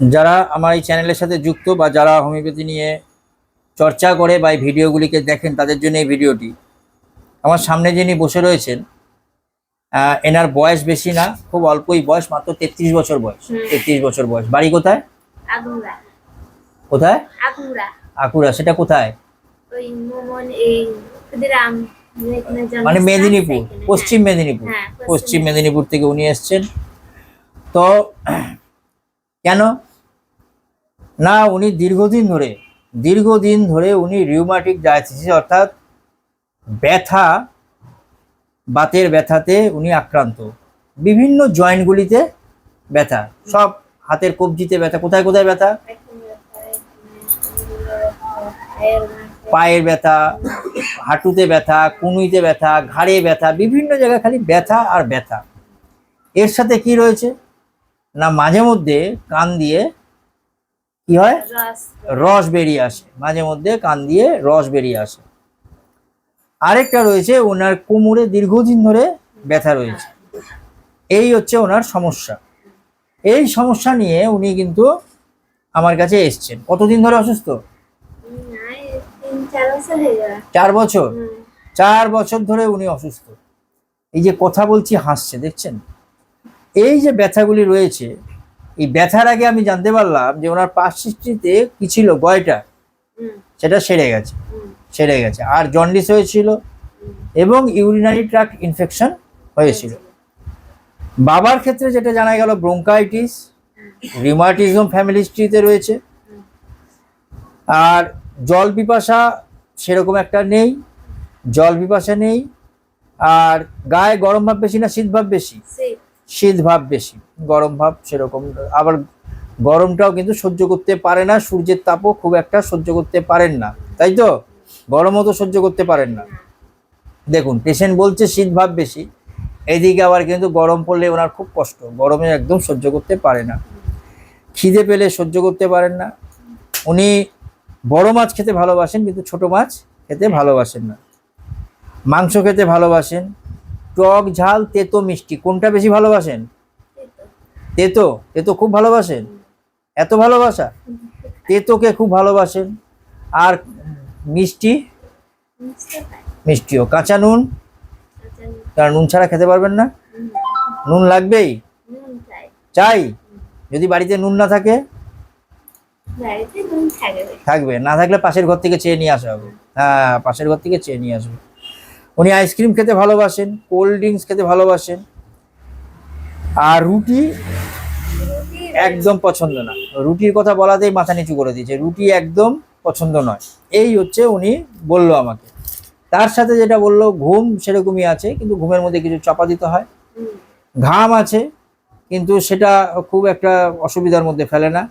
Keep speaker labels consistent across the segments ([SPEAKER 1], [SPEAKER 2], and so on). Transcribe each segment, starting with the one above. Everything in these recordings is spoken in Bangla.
[SPEAKER 1] যারা আমার এই চ্যানেলের সাথে যুক্ত বা যারা হোমিওপ্যাথি নিয়ে চর্চা করে বা এই ভিডিওগুলিকে দেখেন তাদের জন্য এই ভিডিওটি। আমার সামনে যিনি বসে রয়েছেন এনার বয়স বেশি না খুব অল্পই বয়স মাত্র তেত্রিশ বছর বয়স। তেত্রিশ বছর বয়স। বাড়ি কোথায়? কোথায়? আকুরা সেটা কোথায়? মানে মেদিনীপুর পশ্চিম মেদিনীপুর।
[SPEAKER 2] হ্যাঁ, পশ্চিম
[SPEAKER 1] মেদিনীপুর থেকে উনি এসছেন। তো কেন? না, উনি দীর্ঘদিন ধরে দীর্ঘদিন ধরে উনি রিউমাটিক ডায়াথিসিস অর্থাৎ ব্যথা, বাতের ব্যথাতে উনি আক্রান্ত। বিভিন্ন জয়েন্টগুলিতে ব্যথা, সব হাতের কবজিতে ব্যথা, কোথায় কোথায় ব্যথা? পায়ের ব্যথা, হাঁটুতে ব্যথা, কুনুইতে ব্যথা, ঘাড়ে ব্যথা, বিভিন্ন জায়গায় খালি ব্যথা আর ব্যথা। এর সাথে কি রয়েছে? না, মাঝে মধ্যে কান দিয়ে কি হয়?
[SPEAKER 2] রস
[SPEAKER 1] বেরিয়ে আসে। মাঝে মধ্যে কান দিয়ে রস বেরিয়ে আসে। আরেকটা রয়েছে ওনার কোমরে দীর্ঘদিন ধরে ব্যথা রয়েছে। এই হচ্ছে ওনার সমস্যা। এই সমস্যা নিয়ে উনি কিন্তু আমার কাছে এসছেন। কতদিন ধরে অসুস্থ?
[SPEAKER 2] চার বছর
[SPEAKER 1] চার বছর ধরে উনি অসুস্থ। এই যে কথা বলছি হাসছে দেখছেন? এই যে ব্যথাগুলি রয়েছে এই ব্যথার আগে আমি জানতে পারলাম যে ওনার পাশ সৃষ্টিতে কি ছিল গয়টা? সেটা সেরে গেছে। সেরে গেছে। আর জন্ডিস হয়েছিল এবং ইউরিনারি ট্রাক্ট ইনফেকশন হয়েছিল। বাবার ক্ষেত্রে যেটা জানা গেল ব্রোঙ্কাইটিস রিমাটিজম ফ্যামিলি হিস্ট্রিতে রয়েছে। আর জল পিপাসা সেরকম একটা নেই। জল পিপাসা নেই। আর গায়ে গরম ভাব বেশি না শীত ভাব বেশি?
[SPEAKER 2] শীত,
[SPEAKER 1] ভাব বেশি গরম ভাব সেরকম। আবার গরমটাও কিন্তু সহ্য করতে পারে না সূর্যের তাপও খুব একটা সহ্য করতে পারেন না তাই তো? গরমও তো সহ্য করতে পারেন না। দেখুন পেশেন্ট বলছে শীত ভাব বেশি এদিকে আবার কিন্তু গরম পড়লে ওনার খুব কষ্ট গরমে একদম সহ্য করতে পারে না। খিদে পেলে সহ্য করতে পারেন না। উনি বড় মাছ খেতে ভালোবাসেন কিন্তু ছোট মাছ খেতে ভালোবাসেন না। মাংস খেতে ভালোবাসেন টক ঝাল তেতো মিষ্টি। কোনটা বেশি ভালোবাসেন। তেতো। তেতো। খুব ভালোবাসেন? এত ভালোবাসা? তেতোকে খুব ভালোবাসেন? আর মিষ্টি?
[SPEAKER 2] মিষ্টি
[SPEAKER 1] মিষ্টিও। কাঁচা নুন? কারণ নুন ছাড়া খেতে পারবেন না? নুন লাগবেই?
[SPEAKER 2] চাই?
[SPEAKER 1] যদি বাড়িতে নুন না থাকে?
[SPEAKER 2] থাকবে।
[SPEAKER 1] না থাকলে পাশের ঘর থেকে চেয়ে নিয়ে আসা হবে। হ্যাঁ পাশের ঘর থেকে চেয়ে নিয়ে আসবে। উনি আইসক্রিম খেতে ভালোবাসেন, কোল্ড ড্রিঙ্কস খেতে ভালোবাসেন। আর রুটি একদম পছন্দ না। রুটির কথা বলাতেই মাথা নিচু করে দিয়েছে। রুটি একদম পছন্দ নয়। এই হচ্ছে উনি বলল আমাকে। তার সাথে যেটা বলল, ঘুম সেরকমই আছে, কিন্তু ঘুমের মধ্যে কিছু চাপা দিতে হয়। ঘাম আছে, কিন্তু সেটা খুব একটা অসুবিধার মধ্যে ফেলে না।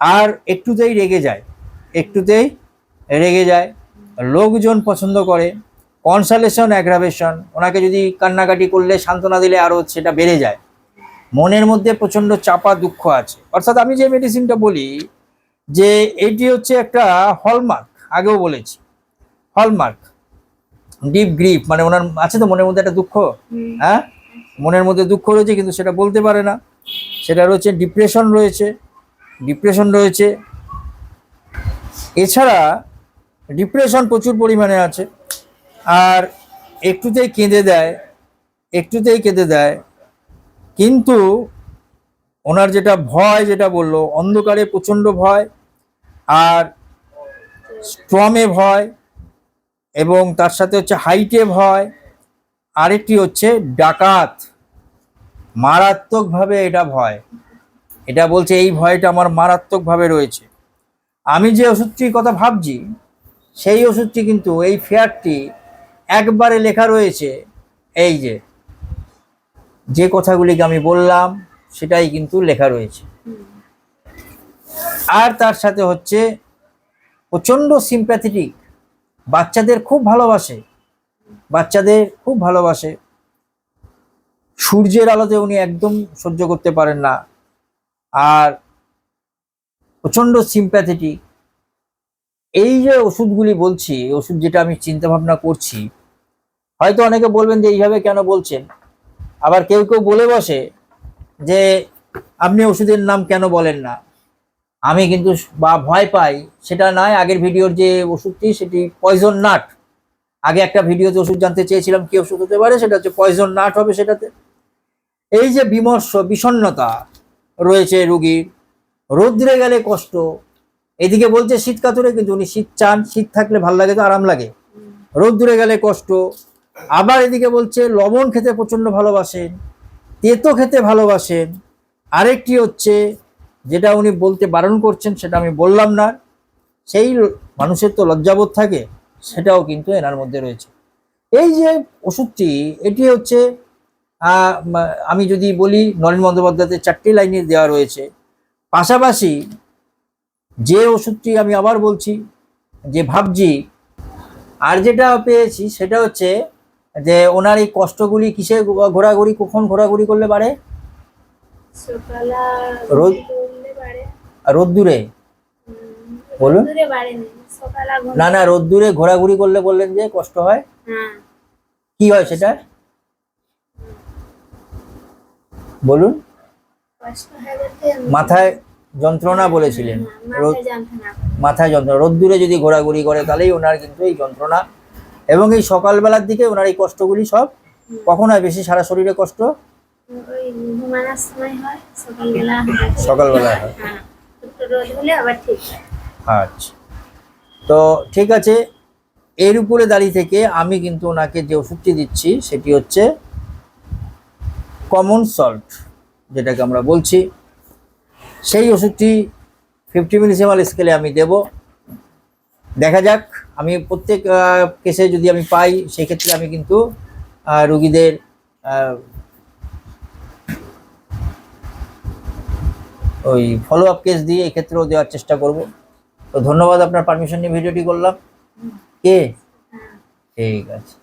[SPEAKER 1] আর একটুতেই রেগে যায়। একটুতেই রেগে যায়। লোকজন পছন্দ করে। কনসালেশন অ্যাগ্রাভেশন ওনাকে যদি কান্নাকাটি করলে সান্ত্বনা দিলে আরও সেটা বেড়ে যায়। মনের মধ্যে প্রচণ্ড চাপা দুঃখ আছে। অর্থাৎ আমি যে মেডিসিনটা বলি যে এটি হচ্ছে একটা হলমার্ক আগেও বলেছি। হলমার্ক ডিপ গ্রিপ মানে ওনার আছে তো মনের মধ্যে একটা দুঃখ? হ্যাঁ? মনের মধ্যে দুঃখ রয়েছে কিন্তু সেটা বলতে পারে না। সেটা রয়েছে ডিপ্রেশন রয়েছে ডিপ্রেশন রয়েছে। এছাড়া ডিপ্রেশন প্রচুর পরিমাণে আছে। আর একটুতেই কেঁদে দেয় একটুতেই কেঁদে দেয়, কিন্তু ওনার যেটা ভয়, যেটা বলল, অন্ধকারে প্রচণ্ড ভয় আর স্ট্রমে ভয় এবং তার সাথে হচ্ছে হাইটে ভয়। আরেকটি হচ্ছে ডাকাত, মারাত্মকভাবে এটা ভয়। এটা বলছে, এই ভয়টা আমার মারাত্মকভাবে রয়েছে। আমি যে ওষুধটির কথা ভাবছি, সেই ওষুধটি কিন্তু, এই ফেয়ারটি একবারে লেখা রয়েছে, এই যে যে কথাগুলিকে আমি বললাম, সেটাই কিন্তু লেখা রয়েছে। আর তার সাথে হচ্ছে প্রচণ্ড সিম্প্যাথেটিক বাচ্চাদের খুব ভালোবাসে, বাচ্চাদের খুব ভালোবাসে। সূর্যের আলোতে উনি একদম সহ্য করতে পারেন না। আর প্রচণ্ড সিম্প্যাথেটিক এই যে ওষুধগুলি বলছি, ওষুধ যেটা আমি চিন্তা ভাবনা করছি হয়তো অনেকে বলবেন যে এইভাবে কেন বলছেন? আবার কেউ কেউ বলে বসে যে আপনি ওষুধের নাম কেন বলেন না? আমি কিন্তু বা ভয় পাই। সেটা নয়, আগের ভিডিওর যে ওষুধটি সেটি পয়জন নাট আগে একটা ভিডিওতে ওষুধ জানতে চেয়েছিলাম কি ওষুধ হতে পারে, সেটা হচ্ছে পয়জন নাট হবে সেটাতে। এই যে বিমর্ষ, বিষণ্ণতা রয়েছে রুগীর, রৌদ্রে গেলে কষ্ট। এদিকে বলছে শীত কাতুরে কিন্তু উনি শীত চান, শীত থাকলে ভালো লাগে তো, আরাম লাগে। রোদ দূরে গেলে কষ্ট আবার এদিকে বলছে, লবণ খেতে প্রচণ্ড ভালোবাসেন, তেতো খেতে ভালোবাসেন। আরেকটি হচ্ছে, যেটা উনি বলতে বারণ করছেন, সেটা আমি বললাম না। সেই মানুষের তো লজ্জাবোধ থাকে, সেটাও কিন্তু এনার মধ্যে রয়েছে। এই যে ওষুধটি, এটি হচ্ছে আমি যদি বলি, নরেন বন্দ্যোপাধ্যায়ের চারটি লাইনে দেওয়া রয়েছে। পাশাপাশি যে ওষুধটি আমি আবার বলছি, যে ভাবছি, আর যেটা পেয়েছি, সেটা হচ্ছে যে ওনার এই কষ্টগুলি কিসে ঘোরাঘুরি কখন ঘোরাঘুরি করলে পারে রোদ- রোদ্দুরে? বলুন।
[SPEAKER 2] না
[SPEAKER 1] না রোদ্দুরে ঘোরাঘুরি করলে বললেন যে কষ্ট হয়?
[SPEAKER 2] হ্যাঁ।
[SPEAKER 1] কি হয় সেটা? বলুন। মাথায় যন্ত্রণা বলেছিলেন।
[SPEAKER 2] মাথায় যন্ত্রণা।
[SPEAKER 1] রোদ্দুরে যদি ঘোরাঘুরি করে তাহলেই ওনার কিন্তু এই যন্ত্রণা এবং এই সকালবেলার দিকে ওনার এই কষ্টগুলি সব কখন হয়? বেশি সারা শরীরে কষ্ট?
[SPEAKER 2] সকালবেলা হয়।
[SPEAKER 1] আচ্ছা। তো ঠিক আছে এর উপরে দাঁড়িয়ে থেকে আমি কিন্তু ওনাকে যে ওষুধটি দিচ্ছি সেটি হচ্ছে কমন সল্ট যেটাকে আমরা বলছি। সেই ওষুধটি ফিফটি মিলিসিমাল স্কেলে আমি দেব। দেখা যাক। আমি প্রত্যেক কেসে যদি আমি পাই সেক্ষেত্রে আমি কিন্তু রুগীদের ওই ফলো আপ কেস দিয়ে এক্ষেত্রেও দেওয়ার চেষ্টা করব। তো ধন্যবাদ আপনার পারমিশন নিয়ে ভিডিওটি করলাম। কে?
[SPEAKER 2] হ্যাঁ।
[SPEAKER 1] ঠিক আছে।